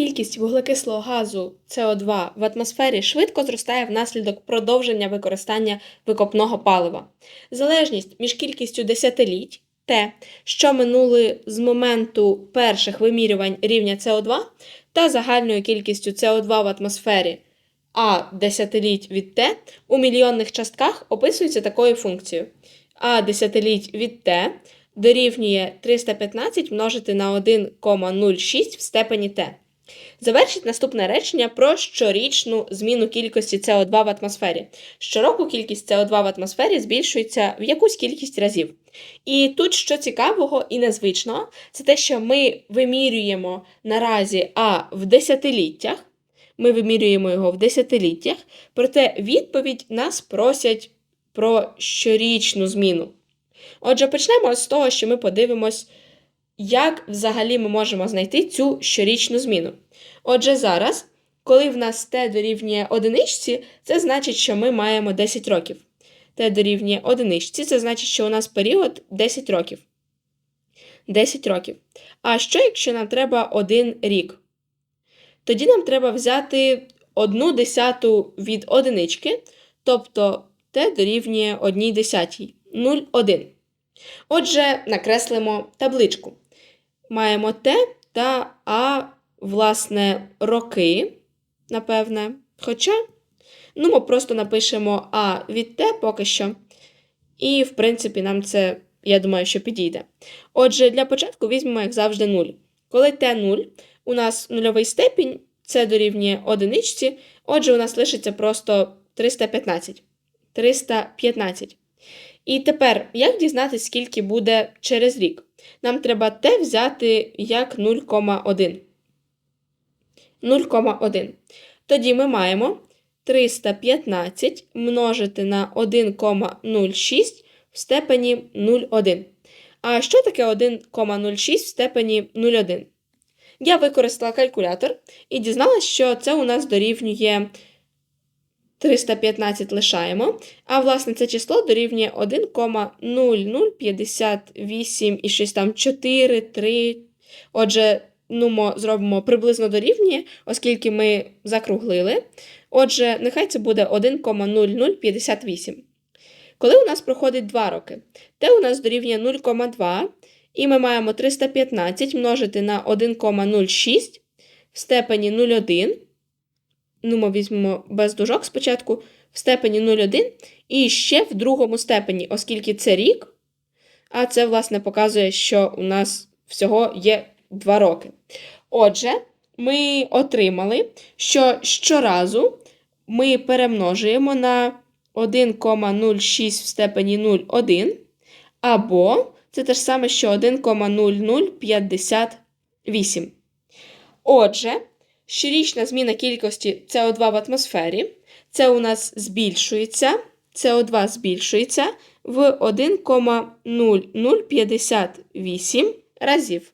кількість вуглекислого газу СО2 в атмосфері швидко зростає внаслідок продовження використання викопного палива. Залежність між кількістю десятиліть те, що минули з моменту перших вимірювань рівня СО2 та загальною кількістю СО2 в атмосфері А десятиліть від Т у мільйонних частках описується такою функцією. А десятиліть від Т дорівнює 315 множити на 1,06 в степені Т. Завершіть наступне речення про щорічну зміну кількості СО2 в атмосфері. Щороку кількість СО2 в атмосфері збільшується в якусь кількість разів. І тут, що цікавого і незвичного, це те, що ми вимірюємо наразі А в десятиліттях, ми вимірюємо його в десятиліттях, проте відповідь нас просять про щорічну зміну. Отже, почнемо з того, що ми подивимось, як взагалі ми можемо знайти цю щорічну зміну. Отже, зараз, коли в нас t дорівнює одиничці, це значить, що ми маємо 10 років. t дорівнює одиничці, це значить, що у нас період 10 років. 10 років. А що, якщо нам треба один рік? Тоді нам треба взяти одну десяту від одинички, тобто t дорівнює 1 десятій. 0,1. Отже, накреслимо табличку. Маємо Т та А, власне, роки, напевне. Хоча, ну, ми просто напишемо А від Т поки що. І, в принципі, нам це, я думаю, що підійде. Отже, для початку візьмемо, як завжди, 0. Коли Т 0, у нас нульовий степінь, це дорівнює одиничці, отже, у нас лишиться просто 315. 315. І тепер, як дізнатися, скільки буде через рік? Нам треба те взяти як 0,1. 0,1. Тоді ми маємо 315 множити на 1,06 в степені 0,1. А що таке 1,06 в степені 0,1? Я використала калькулятор і дізналась, що це у нас дорівнює 315 лишаємо, а власне це число дорівнює 1,0058 і щось там 4, 3. Отже, ну, ми зробимо приблизно дорівнює, оскільки ми закруглили. Отже, нехай це буде 1,0058. Коли у нас проходить 2 роки, те у нас дорівнює 0,2, і ми маємо 315 множити на 1,06 в степені 0,1 ну, ми візьмемо без дужок спочатку, в степені 0,1 і ще в другому степені, оскільки це рік, а це, власне, показує, що у нас всього є 2 роки. Отже, ми отримали, що щоразу ми перемножуємо на 1,06 в степені 0,1, або це те ж саме, що 1,0058. Отже, щорічна зміна кількості СО2 в атмосфері. Це у нас збільшується, СО2 збільшується в 1,0058 разів.